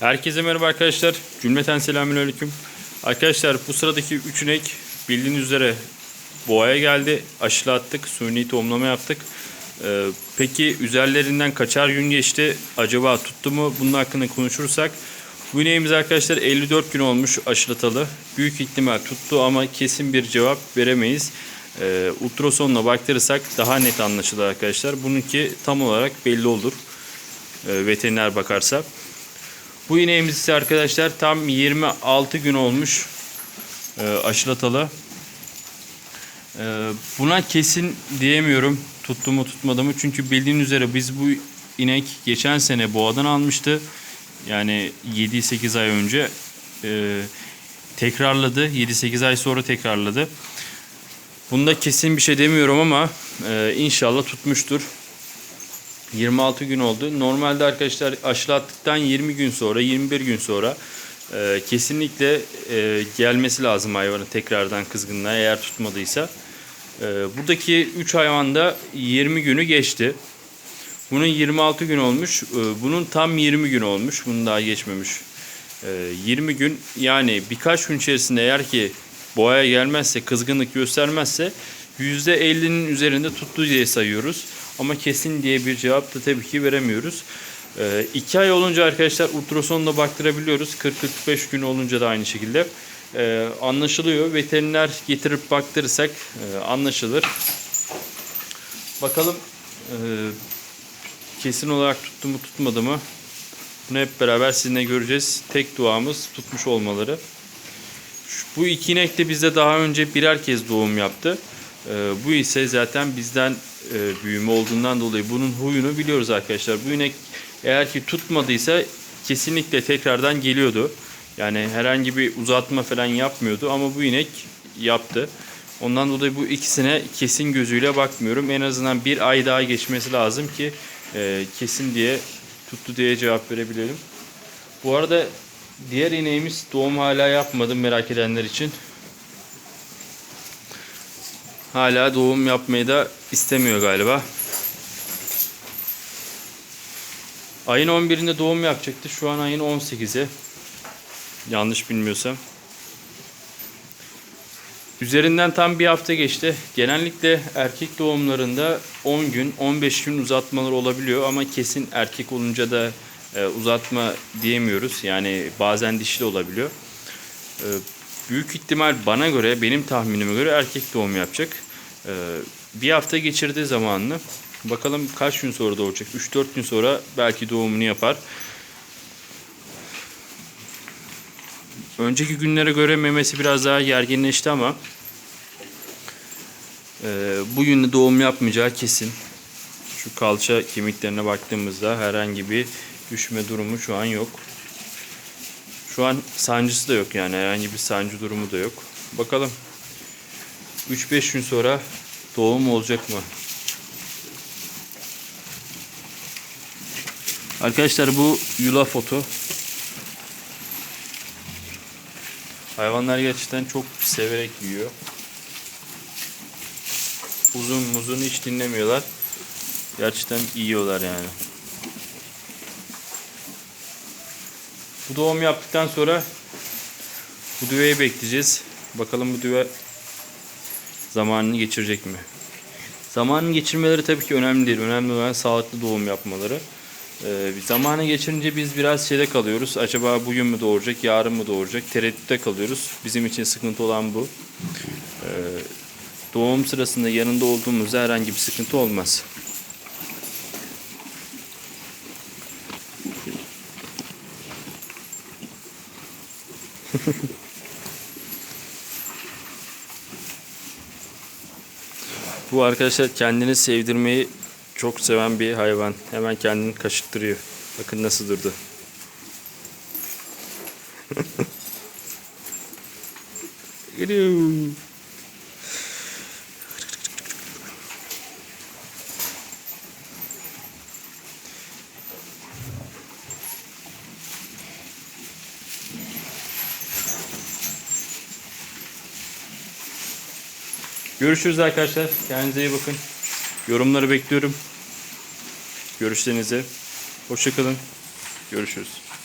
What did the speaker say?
Herkese merhaba arkadaşlar. Cümleten selamünaleyküm. Arkadaşlar bu sıradaki 3 inek bildiğiniz üzere boğaya geldi. Aşılattık. Suni tohumlama yaptık. Ee, peki üzerlerinden kaçar gün geçti? Acaba tuttu mu? Bunun hakkında konuşursak. Bu ineğimiz arkadaşlar 54 gün olmuş aşılatalı. Büyük ihtimal tuttu ama kesin bir cevap veremeyiz. Ee, ultrasonla baktırırsak daha net anlaşılır arkadaşlar. Bununki tam olarak belli olur. Ee, veteriner bakarsa. Bu ineğimiz ise arkadaşlar tam 26 gün olmuş e, aşılatalı. E, buna kesin diyemiyorum tuttu mu tutmadı mı. Çünkü bildiğiniz üzere biz bu inek geçen sene boğadan almıştı. Yani 7-8 ay önce e, tekrarladı. 7-8 ay sonra tekrarladı. Bunda kesin bir şey demiyorum ama e, inşallah tutmuştur. 26 gün oldu. Normalde arkadaşlar aşılattıktan 20 gün sonra, 21 gün sonra e, kesinlikle e, gelmesi lazım hayvanın tekrardan kızgınlığa eğer tutmadıysa. E, buradaki 3 hayvanda 20 günü geçti. Bunun 26 gün olmuş. E, bunun tam 20 gün olmuş. Bunun daha geçmemiş. E, 20 gün yani birkaç gün içerisinde eğer ki boğaya gelmezse, kızgınlık göstermezse %50'nin üzerinde tuttu diye sayıyoruz. Ama kesin diye bir cevap da tabii ki veremiyoruz. 2 ay olunca arkadaşlar ultrasonla baktırabiliyoruz. 40-45 gün olunca da aynı şekilde e, anlaşılıyor. Veteriner getirip baktırırsak e, anlaşılır. Bakalım e, kesin olarak tuttu mu tutmadı mı? Bunu hep beraber sizinle göreceğiz. Tek duamız tutmuş olmaları. Bu iki inek de bizde daha önce birer kez doğum yaptı. Ee, bu ise zaten bizden e, büyüme olduğundan dolayı bunun huyunu biliyoruz arkadaşlar. Bu inek eğer ki tutmadıysa kesinlikle tekrardan geliyordu. Yani herhangi bir uzatma falan yapmıyordu ama bu inek yaptı. Ondan dolayı bu ikisine kesin gözüyle bakmıyorum. En azından bir ay daha geçmesi lazım ki e, kesin diye tuttu diye cevap verebilelim. Bu arada diğer ineğimiz doğum hala yapmadım merak edenler için. Hala doğum yapmayı da istemiyor galiba. Ayın 11'inde doğum yapacaktı. Şu an ayın 18'i. Yanlış bilmiyorsam. Üzerinden tam bir hafta geçti. Genellikle erkek doğumlarında 10 gün, 15 gün uzatmalar olabiliyor ama kesin erkek olunca da e, uzatma diyemiyoruz. Yani bazen dişi de olabiliyor. Büyük ihtimal bana göre, benim tahminime göre erkek doğum yapacak. E, bir hafta geçirdiği zamanını. Bakalım kaç gün sonra doğacak? 3-4 gün sonra belki doğumunu yapar. Önceki günlere göre memesi biraz daha gerginleşti ama e, bugün de doğum yapmayacağı kesin. Şu kalça kemiklerine baktığımızda herhangi bir düşme durumu şu an yok. Şu an sancısı da yok yani herhangi bir sancı durumu da yok. Bakalım 3-5 gün sonra doğum olacak mı? Arkadaşlar bu yulaf otu. Hayvanlar gerçekten çok severek yiyor. Uzun muzun hiç dinlemiyorlar. Gerçekten yiyorlar yani. Bu doğum yaptıktan sonra bu düveyi bekleyeceğiz. Bakalım bu düve zamanını geçirecek mi? Zamanını geçirmeleri tabii ki önemli değil. Önemli olan sağlıklı doğum yapmaları. Ee, zamanı geçirince biz biraz şeyde kalıyoruz. Acaba bugün mü doğuracak, yarın mı doğuracak? Tereddütte kalıyoruz. Bizim için sıkıntı olan bu. Ee, doğum sırasında yanında olduğumuzda herhangi bir sıkıntı olmaz. Bu arkadaşlar kendini sevdirmeyi çok seven bir hayvan. Hemen kendini kaşıttırıyor. Bakın nasıl durdu. Geliyor. Görüşürüz arkadaşlar. Kendinize iyi bakın. Yorumları bekliyorum. Görüşlerinize. Hoşçakalın. Görüşürüz.